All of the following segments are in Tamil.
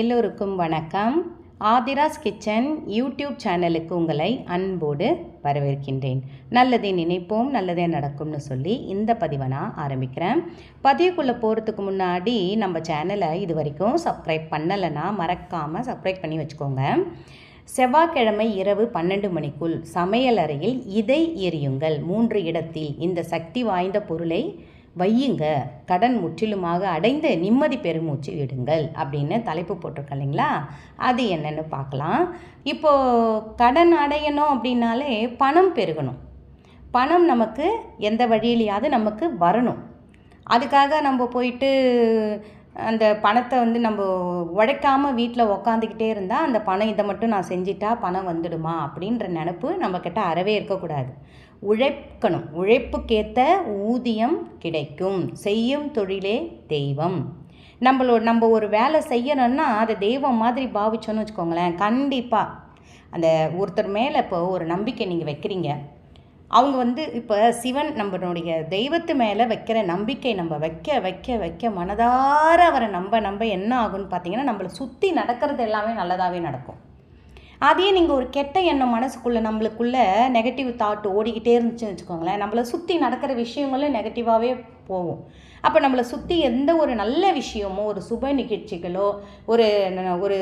எல்லோருக்கும் வணக்கம். ஆதிராஸ் கிச்சன் யூடியூப் சேனலுக்கு உங்களை அன்போடு வரவேற்கின்றேன். நல்லதே நினைப்போம் நல்லதே நடக்கும்னு சொல்லி இந்த பதிவை நான் ஆரம்பிக்கிறேன். பதிவுக்குள்ளே போகிறதுக்கு முன்னாடி நம்ம சேனலை இது வரைக்கும் சப்ஸ்கிரைப் பண்ணலைன்னா மறக்காமல் சப்ஸ்கிரைப் பண்ணி வச்சுக்கோங்க. செவ்வாய்க்கிழமை இரவு பன்னெண்டு மணிக்குள் சமையலறையில் இதை எரியுங்கள் மூன்று இடத்தில் இந்த சக்தி வாய்ந்த பொருளை வையுங்க. கடன் முற்றிலுமாக அடைந்து நிம்மதி பெருமூச்சு விடுங்கள் அப்படின்னு தலைப்பு போட்டிருக்கேன் இல்லைங்களா? அது என்னென்னு பார்க்கலாம். இப்போது கடன் அடையணும் அப்படின்னாலே பணம் பெருகணும். பணம் நமக்கு எந்த வழியிலையாவது நமக்கு வரணும். அதுக்காக நம்ம போயிட்டு அந்த பணத்தை வந்து நம்ம உழைக்காமல் வீட்டில் உக்காந்துக்கிட்டே இருந்தால் அந்த பணம் இதை மட்டும் நான் செஞ்சிட்டா பணம் வந்துடுமா அப்படின்ற நினப்பு நம்மக்கிட்ட அறவே இருக்கக்கூடாது. உழைக்கணும். உழைப்புக்கேற்ற ஊதியம் கிடைக்கும். செய்யும் தொழிலே தெய்வம். நம்மளோட நம்ம ஒரு வேலை செய்யணும்னா அதை தெய்வம் மாதிரி பாவிச்சோன்னு வச்சுக்கோங்களேன். கண்டிப்பாக அந்த ஒருத்தர் மேலே இப்போ ஒரு நம்பிக்கை நீங்கள் வைக்கிறீங்க. அவங்க வந்து இப்போ சிவன் நம்மளுடைய தெய்வத்து மேலே வைக்கிற நம்பிக்கை நம்ம வைக்க வைக்க வைக்க மனதார அவரை நம்ப நம்ப என்ன ஆகும்னு பார்த்தீங்கன்னா நம்மளை சுற்றி நடக்கிறது எல்லாமே நல்லதாகவே நடக்கும். அதே நீங்கள் ஒரு கெட்ட எண்ணம் மனசுக்குள்ளே நம்மளுக்குள்ளே நெகட்டிவ் தாட் ஓடிக்கிட்டே இருந்துச்சுன்னு வச்சுக்கோங்களேன் நம்மளை சுற்றி நடக்கிற விஷயங்களும் நெகட்டிவாகவே போகும். அப்போ நம்மளை சுற்றி எந்த ஒரு நல்ல விஷயமோ ஒரு சுப நிகழ்ச்சிகளோ ஒரு ஒரு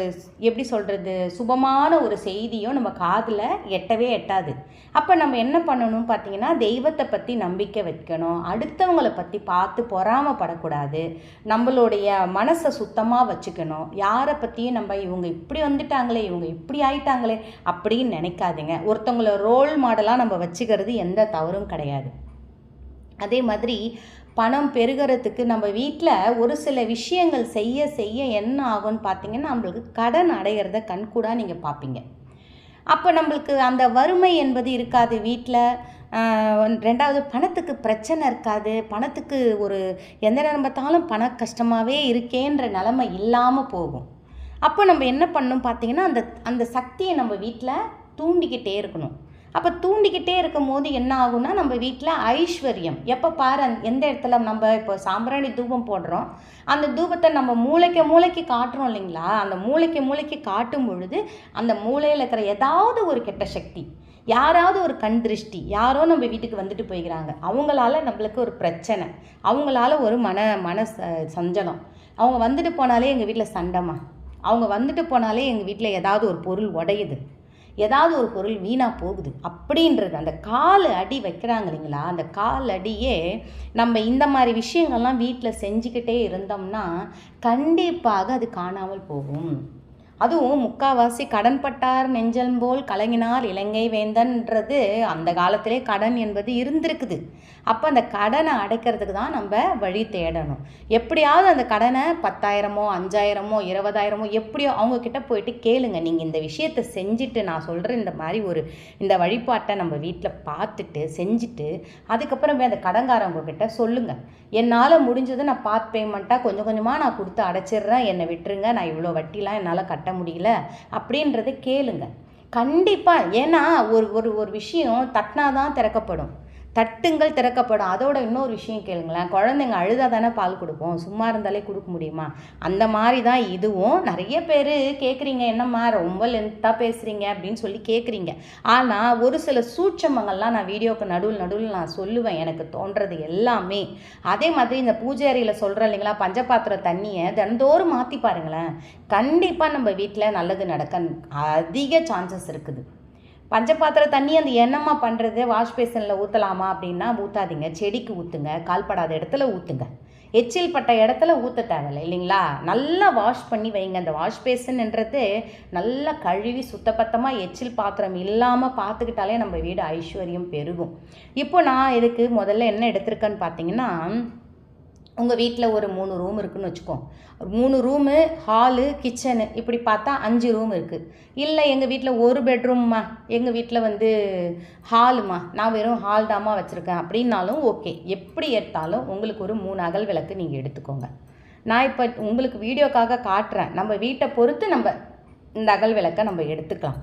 எப்படி சொல்கிறது சுபமான ஒரு செய்தியோ நம்ம காதில் எட்டவே எட்டாது. அப்போ நம்ம என்ன பண்ணணும் பார்த்தீங்கன்னா தெய்வத்தை பற்றி நம்பிக்கை வைக்கணும். அடுத்தவங்களை பற்றி பார்த்து பொறாமப்படக்கூடாது. நம்மளுடைய மனசை சுத்தமாக வச்சுக்கணும். யாரை பற்றியும் நம்ம இவங்க இப்படி வந்துட்டாங்களே இவங்க இப்படி ஆயிட்டாங்களே அப்படின்னு நினைக்காதீங்க. ஒருத்தவங்கள ரோல் மாடலாக நம்ம வச்சுக்கிறது எந்த தவறும் கிடையாது. அதே மாதிரி பணம் பெருகிறதுக்கு நம்ம வீட்டில் ஒரு சில விஷயங்கள் செய்ய செய்ய என்ன ஆகும்னு பார்த்தீங்கன்னா நம்மளுக்கு கடன் அடைகிறத கண்கூடாக நீங்கள் பார்ப்பீங்க அப்போ நம்மளுக்கு அந்த வறுமை என்பது இருக்காது வீட்டில் ரெண்டாவது பணத்துக்கு பிரச்சனை இருக்காது. பணத்துக்கு ஒரு எந்த நேரம் பார்த்தாலும் பண கஷ்டமாகவே இருக்கேன்ற நிலமை இல்லாமல் போகும். அப்போ நம்ம என்ன பண்ணணும் பார்த்தீங்கன்னா அந்த அந்த சக்தியை நம்ம வீட்டில் தூண்டிக்கிட்டே இருக்கணும். அப்போ தூண்டிக்கிட்டே இருக்கும் போது என்ன ஆகும்னா நம்ம வீட்டில் ஐஸ்வர்யம். எப்போ பாரு எந்த இடத்துல நம்ம இப்போ சாம்பிராணி தூபம் போடுறோம் அந்த தூபத்தை நம்ம மூளைக்கு மூளைக்கு காட்டுறோம் இல்லைங்களா? அந்த மூளைக்கு மூளைக்கு காட்டும் பொழுது அந்த மூளையில் இருக்கிற ஏதாவது ஒரு கெட்ட சக்தி யாராவது ஒரு கண் திருஷ்டி யாரோ நம்ம வீட்டுக்கு வந்துட்டு போய்கிறாங்க அவங்களால நம்மளுக்கு ஒரு பிரச்சனை அவங்களால ஒரு மன மன ச- சஞ்சலம். அவங்க வந்துட்டு போனாலே எங்கள் வீட்டில் சண்டைமா அவங்க வந்துட்டு போனாலே எங்கள் வீட்டில் ஏதாவது ஒரு பொருள் உடையுது. ஏதாவது ஒரு பொருள் வீணாக போகுது அப்படின்றது அந்த கால் அடி வைக்கிறாங்க இல்லைங்களா? அந்த கால் அடியே நம்ம இந்த மாதிரி விஷயங்கள்லாம் வீட்டில் செஞ்சுக்கிட்டே இருந்தோம்னா கண்டிப்பாக அது காணாமல் போகும். அதுவும் முக்காவாசி கடன்பட்டார் நெஞ்சல் போல் கலங்கினார் இலங்கை வேந்தன்றது அந்த காலத்திலே கடன் என்பது இருந்திருக்குது. அப்போ அந்த கடனை அடைக்கிறதுக்கு தான் நம்ம வழி தேடணும். எப்படியாவது அந்த கடனை பத்தாயிரமோ அஞ்சாயிரமோ இருபதாயிரமோ எப்படியோ அவங்கக்கிட்ட போயிட்டு கேளுங்க. நீங்கள் இந்த விஷயத்தை செஞ்சுட்டு நான் சொல்கிற இந்த மாதிரி ஒரு இந்த வழிபாட்டை நம்ம வீட்டில் பார்த்துட்டு செஞ்சுட்டு அதுக்கப்புறம் போய் அந்த கடங்காரவங்க கிட்ட சொல்லுங்கள் என்னால் முடிஞ்சதை நான் பார்ட் பேமெண்ட்டாக கொஞ்சம் கொஞ்சமாக நான் கொடுத்து அடைச்சிடுறேன். என்னை விட்டுருங்க. நான் இவ்வளோ வட்டிலாம் என்னால் கட்ட முடியல அப்படின்றத கேளுங்க. கண்டிப்பாக ஏன்னா ஒரு ஒரு ஒரு விஷயம் தட்டினாதான் திறக்கப்படும். தட்டுங்கள் திறக்கப்படும். அதோட இன்னொரு விஷயம் கேளுங்களேன். குழந்தைங்க அழுதா தானே பால் கொடுப்போம். சும்மா இருந்தாலே கொடுக்க முடியுமா? அந்த மாதிரி தான் இதுவும். நிறைய பேர் கேட்குறீங்க என்னம்மா ரொம்ப லென்த்தாக பேசுகிறீங்க அப்படின்னு சொல்லி கேட்குறீங்க ஆனால் ஒரு சில சூட்சமங்கள்லாம் நான் வீடியோக்கு நடுவில் நடுவில் நான் சொல்லுவேன். எனக்கு தோன்றது எல்லாமே. அதே மாதிரி இந்த பூஜை அறையில் சொல்கிறேன் இல்லைங்களா? பஞ்சபாத்திர தண்ணியை தினந்தோறும் மாற்றி பாருங்களேன். கண்டிப்பாக நம்ம வீட்டில் நல்லது நடக்க அதிக சான்சஸ் இருக்குது. பஞ்சபாத்திர தண்ணி அந்த என்னம்மா பண்ணுறது வாஷ் பேசனில் ஊற்றலாமா அப்படின்னா ஊற்றாதீங்க செடிக்கு ஊற்றுங்க கால்படாத இடத்துல ஊற்றுங்க எச்சில் பட்ட இடத்துல ஊற்ற தேவையில்லை இல்லைங்களா? நல்லா வாஷ் பண்ணி வைங்க. அந்த வாஷ் பேசன்ன்றது நல்லா கழுவி சுத்தப்பத்தமாக எச்சில் பாத்திரம் இல்லாமல் பார்த்துக்கிட்டாலே நம்ம வீடு ஐஸ்வர்யம் பெருகும். இப்போ நான் இதுக்கு முதல்ல என்ன எடுத்திருக்கேன்னு பார்த்தீங்கன்னா உங்கள் வீட்டில் ஒரு மூணு ரூம் இருக்குன்னு வச்சுக்கோ. மூணு ரூமு ஹாலு கிச்சனு இப்படி பார்த்தா அஞ்சு ரூம் இருக்குது இல்லை எங்கள் வீட்டில் ஒரு பெட்ரூம்மா எங்கள் வீட்டில் வந்து ஹாலுமா நான் வெறும் ஹால் தாம்மா வச்சுருக்கேன். அப்படின்னாலும் ஓகே எப்படி எடுத்தாலும் உங்களுக்கு ஒரு மூணு அகல் விளக்கு நீங்கள் எடுத்துக்கோங்க. நான் இப்போ உங்களுக்கு வீடியோக்காக காட்டுறேன். நம்ம வீட்டை பொறுத்து நம்ம இந்த அகல் விளக்கை நம்ம எடுத்துக்கலாம்.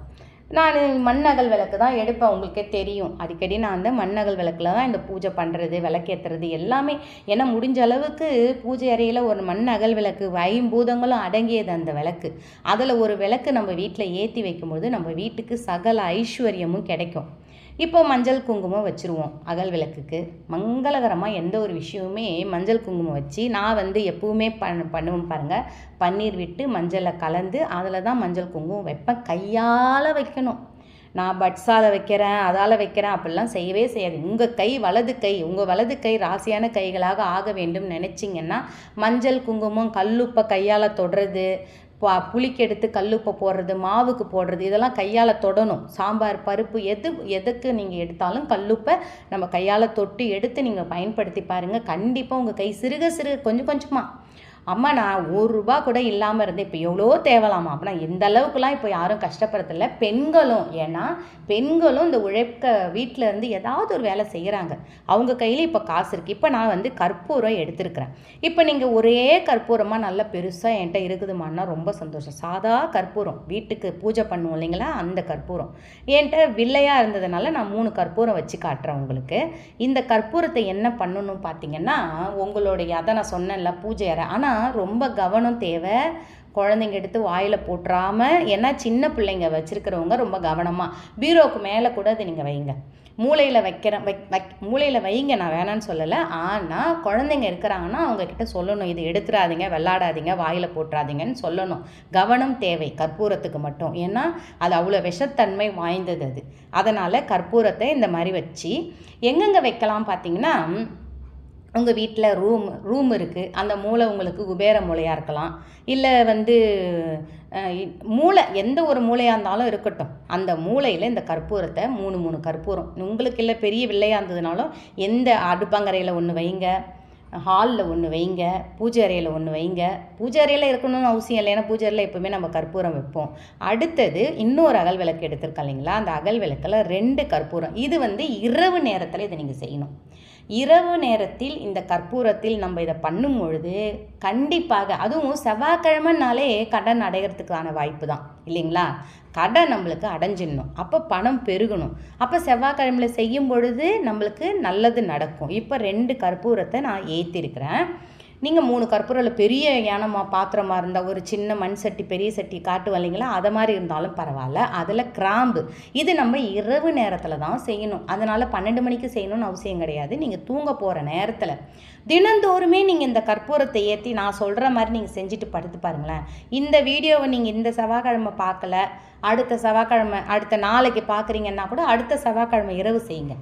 நான் மண்ணகல் விளக்கு தான் எடுப்பேன் உங்களுக்கே தெரியும். அடிக்கடி நான் அந்த மண்ணகல் விளக்கில் தான் இந்த பூஜை பண்ணுறது விளக்கேற்றுறது எல்லாமே. ஏன்னா முடிஞ்ச அளவுக்கு பூஜை அறையில் ஒரு மண்ணகல் விளக்கு ஐம்பூதங்களும் அடங்கியது அந்த விளக்கு. அதில் ஒரு விளக்கு நம்ம வீட்டில் ஏற்றி வைக்கும்போது நம்ம வீட்டுக்கு சகல ஐஸ்வர்யமும் கிடைக்கும். இப்போ மஞ்சள் குங்குமம் வச்சுருவோம் அகல் விளக்குக்கு. மங்களகரமாக எந்த ஒரு விஷயமுமே மஞ்சள் குங்குமம் வச்சு நான் வந்து எப்பவுமே பண் பண்ணுவேன் பாருங்கள் பன்னீர் விட்டு மஞ்சளை கலந்து அதில் தான் மஞ்சள் குங்குமம் வைப்பேன். கையால் வைக்கணும். நான் பட்ஸால் வைக்கிறேன் அதால் வைக்கிறேன் அப்படிலாம் செய்யவே செய்யாது. உங்கள் கை வலது கை உங்கள் வலது கை ராசியான கைகளாக ஆக வேண்டும் நினச்சிங்கன்னா மஞ்சள் குங்குமம் கல்லுப்பை கையால் தொடுறது பா புளிக்கு எடுத்து கல்லுப்பை போடுறது மாவுக்கு போடுறது இதெல்லாம் கையால் தொடணும். சாம்பார் பருப்பு எது எதுக்கு நீங்கள் எடுத்தாலும் கல்லுப்பை நம்ம கையால் தொட்டு எடுத்து நீங்கள் பயன்படுத்தி பாருங்கள் கண்டிப்பாக உங்கள் கை சிறுக சிறுக கொஞ்சம் கொஞ்சமாக அம்மா நான் ஒரு ரூபா கூட இல்லாமல் இருந்தேன் இப்போ எவ்வளோ தேவலாமா? அப்படின்னா எந்த அளவுக்குலாம் இப்போ யாரும் கஷ்டப்படுறதில்ல பெண்களும் ஏன்னா பெண்களும் இந்த உழைக்க வீட்டில் இருந்து ஏதாவது ஒரு வேலை செய்கிறாங்க அவங்க கையில் இப்போ காசு இருக்குது இப்போ நான் வந்து கற்பூரம் எடுத்திருக்கிறேன். இப்போ நீங்கள் ஒரே கற்பூரமாக நல்லா பெருசாக என்கிட்ட இருக்குதுமான்னா ரொம்ப சந்தோஷம். சாதா கற்பூரம். வீட்டுக்கு பூஜை பண்ணுவோம் இல்லைங்களா? அந்த கற்பூரம். என்கிட்ட வில்லையாக இருந்ததுனால நான் மூணு கற்பூரம் வச்சு காட்டுறேன் உங்களுக்கு. இந்த கற்பூரத்தை என்ன பண்ணணும் பார்த்தீங்கன்னா உங்களுடைய அதை நான் சொன்னேன்ல பூஜை அறை. ஆனால் ரொம்ப கவனம் தேவை. குழந்தைங்க எடுத்து வாயில் போட்டுறாமல் ஏன்னா சின்ன பிள்ளைங்க வச்சுருக்கிறவங்க ரொம்ப கவனமாக பீரோவுக்கு மேலே கூட அது நீங்கள் வைங்க. மூளையில் வைக்கிற வை வைக் மூளையில் வைங்க நான் வேணான்னு சொல்லலை. ஆனால் குழந்தைங்க இருக்கிறாங்கன்னா அவங்கக்கிட்ட சொல்லணும். இது எடுத்துடாதீங்க விளாடாதீங்க வாயில் போட்டுறாதீங்கன்னு சொல்லணும். கவனம் தேவை கற்பூரத்துக்கு மட்டும். ஏன்னா அது அவ்வளோ விஷத்தன்மை வாய்ந்தது அது. அதனால் கற்பூரத்தை இந்த மாதிரி வச்சு எங்கெங்கே வைக்கலாம் பார்த்தீங்கன்னா உங்கள் வீட்டில் ரூம் ரூம் இருக்குது அந்த மூளை உங்களுக்கு குபேர மூளையாக இருக்கலாம். இல்லை வந்து மூளை எந்த ஒரு மூளையாக இருந்தாலும் இருக்கட்டும். அந்த மூளையில் இந்த கற்பூரத்தை மூணு மூணு கற்பூரம். உங்களுக்கு இல்லை பெரிய வில்லையாக இருந்ததுனாலும் எந்த அடுப்பங்கரையில் ஒன்று வைங்க ஹாலில் ஒன்று வைங்க பூஜை அறையில் ஒன்று வைங்க. பூஜை அறையில் இருக்கணும்னு அவசியம் இல்லை. ஏன்னா பூஜை அறையில் எப்போவுமே நம்ம கற்பூரம் வைப்போம். அடுத்தது இன்னொரு அகல் விளக்கு எடுத்திருக்கோம் இல்லைங்களா? அந்த அகல் விளக்கில் ரெண்டு கற்பூரம். இது வந்து இரவு நேரத்தில் இதை நீங்கள் செய்யணும். இரவு நேரத்தில் இந்த கற்பூரத்தில் நம்ம இதை பண்ணும் பொழுது கண்டிப்பாக அதுவும் செவ்வாய்க்கிழமைனாலே கடன் அடைகிறதுக்கான வாய்ப்பு தான் இல்லைங்களா? கடன் நம்மளுக்கு அடைஞ்சிடணும். அப்போ பணம் பெருகணும். அப்போ செவ்வாய்க்கிழமையில் செய்யும் பொழுது நம்மளுக்கு நல்லது நடக்கும். இப்போ ரெண்டு கற்பூரத்தை நான் ஏற்றிருக்கிறேன் நீங்கள் மூணு கற்பூரில் பெரிய யானமாக பாத்திரமாக இருந்தால் ஒரு சின்ன மண் சட்டி பெரிய சட்டி காட்டு இல்லைங்களா அதை மாதிரி இருந்தாலும் பரவாயில்ல. அதில் கிராம்பு. இது நம்ம இரவு நேரத்தில் தான் செய்யணும். அதனால் பன்னெண்டு மணிக்கு செய்யணும்னு அவசியம் கிடையாது. நீங்கள் தூங்க போகிற நேரத்தில். தினந்தோறுமே நீங்கள் இந்த கற்பூரத்தை ஏற்றி நான் சொல்கிற மாதிரி நீங்கள் செஞ்சுட்டு படுத்து பாருங்களேன். இந்த வீடியோவை நீங்கள் இந்த செவ்வாய்க்கிழமை பார்க்கல. அடுத்த செவ்வாய்க்கிழமை அடுத்த நாளைக்கு பார்க்குறீங்கன்னா கூட அடுத்த செவ்வாய்க்கிழமை இரவு செய்யுங்க.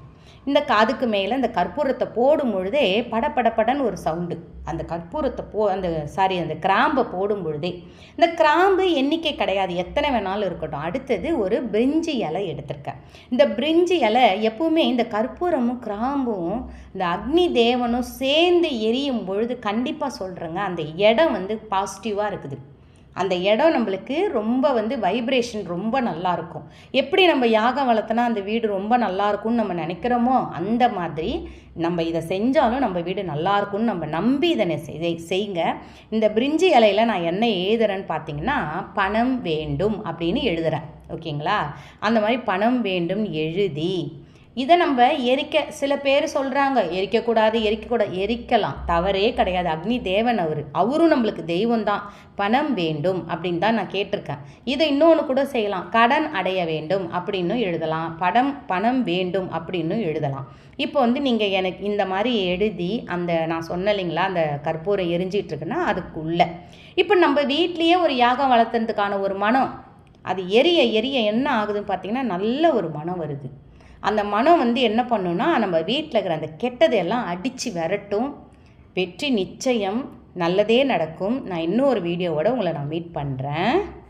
இந்த காதுக்கு மேலே இந்த கற்பூரத்தை போடும் பொழுதே படப்படப்படன்னு ஒரு சவுண்டு அந்த கற்பூரத்தை போ அந்த சாரி அந்த கிராம்பை போடும் பொழுதே. இந்த கிராம்பு எண்ணிக்கை கிடையாது. எத்தனை வேணாலும் இருக்கட்டும். அடுத்தது ஒரு பிரிஞ்சி இலை எடுத்திருக்கேன். இந்த பிரிஞ்சி இலை எப்பவுமே இந்த கற்பூரமும் கிராம்பும் இந்த அக்னி தேவனும் சேர்ந்து எரியும் பொழுது கண்டிப்பாக சொல்கிறேங்க அந்த இடம் வந்து பாசிட்டிவாக இருக்குது. அந்த இடம் நம்மளுக்கு ரொம்ப வந்து வைப்ரேஷன் ரொம்ப நல்லாயிருக்கும் எப்படி நம்ம யாகம் வளர்த்தனா அந்த வீடு ரொம்ப நல்லாயிருக்கும்னு நம்ம நினைக்கிறோமோ அந்த மாதிரி நம்ம இதை செஞ்சாலும் நம்ம வீடு நல்லாயிருக்கும்னு நம்ம நம்பி இதனை செய்யுங்க. இந்த பிரிஞ்சி இலையில் நான் என்ன எழுதுறேன்னு பார்த்தீங்கன்னா பணம் வேண்டும் அப்படின்னு எழுதுகிறேன் ஓகேங்களா? அந்த மாதிரி பணம் வேண்டும் எழுதி இதை நம்ம எரிக்க சில பேர் சொல்கிறாங்க எரிக்கக்கூடாது எரிக்கக்கூடாது எரிக்கலாம். தவறே கிடையாது. அக்னி தேவன் அவர். அவரும் நம்மளுக்கு தெய்வம் தான் பணம் வேண்டும் அப்படின்னு தான் நான் கேட்டிருக்கேன். இதை இன்னொன்று கூட செய்யலாம். கடன் அடைய வேண்டும் அப்படின்னு எழுதலாம். படம் பணம் வேண்டும் அப்படின்னு எழுதலாம். இப்போ வந்து நீங்கள் எனக்கு இந்த மாதிரி எழுதி அந்த நான் சொன்ன இல்லைங்களா அந்த கற்பூரம் எரிஞ்சிகிட்ருக்குன்னா அதுக்குள்ளே. இப்போ நம்ம வீட்லேயே ஒரு யாகம் வளர்த்துறதுக்கான ஒரு மனம். அது எரிய எரிய என்ன ஆகுதுன்னு பார்த்தீங்கன்னா நல்ல ஒரு மனம் வருது. அந்த மனம் வந்து என்ன பண்ணுன்னா நம்ம வீட்டில் இருக்கிற அந்த கெட்டதையெல்லாம் அடித்து விரட்டும். வெற்றி நிச்சயம். நல்லதே நடக்கும். நான் இன்னும் ஒரு வீடியோவோட உங்களை நான் மீட் பண்ணுறேன்